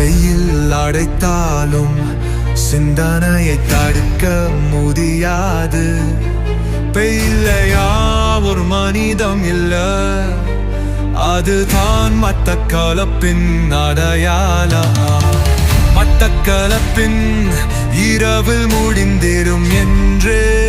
கையில் அடைத்தாலும் சிந்தனையை தடுக்க முடியாது. பெய்லையா ஒரு மனிதம் இல்ல. அதுதான் மத்த கலப்பின் அடையாளா அடையாளம் கலப்பின் இரவு முடிந்திரும் என்று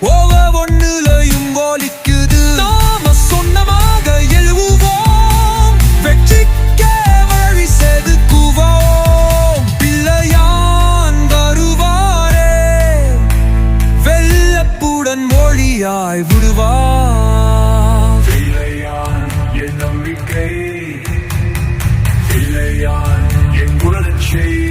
ஓவ ஒண்ணுலையும் ஒலிக்குது நாம சொன்னமாக எழுவுவோம். வெற்றிக்கே வழி செதுக்குவோம். பிள்ளையான் வருவாரே. வெள்ளப்புடன் மொழியாய் விடுவார். பிள்ளையான் என் நம்பிக்கை. பிள்ளையான் என் குலரட்சை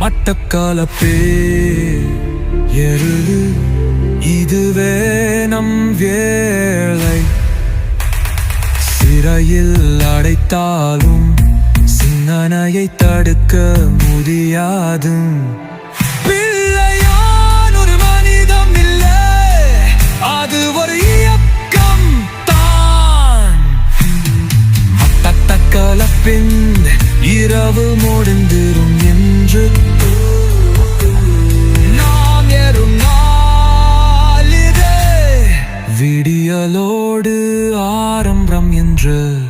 மட்டக்கால எருது இதுவே நம் வேலை சிறையில் அடைத்தாலும் சிந்தனையை தடுக்க முடியாது. இரவு முடிந்திரும் என்று ஆரம்பம் என்று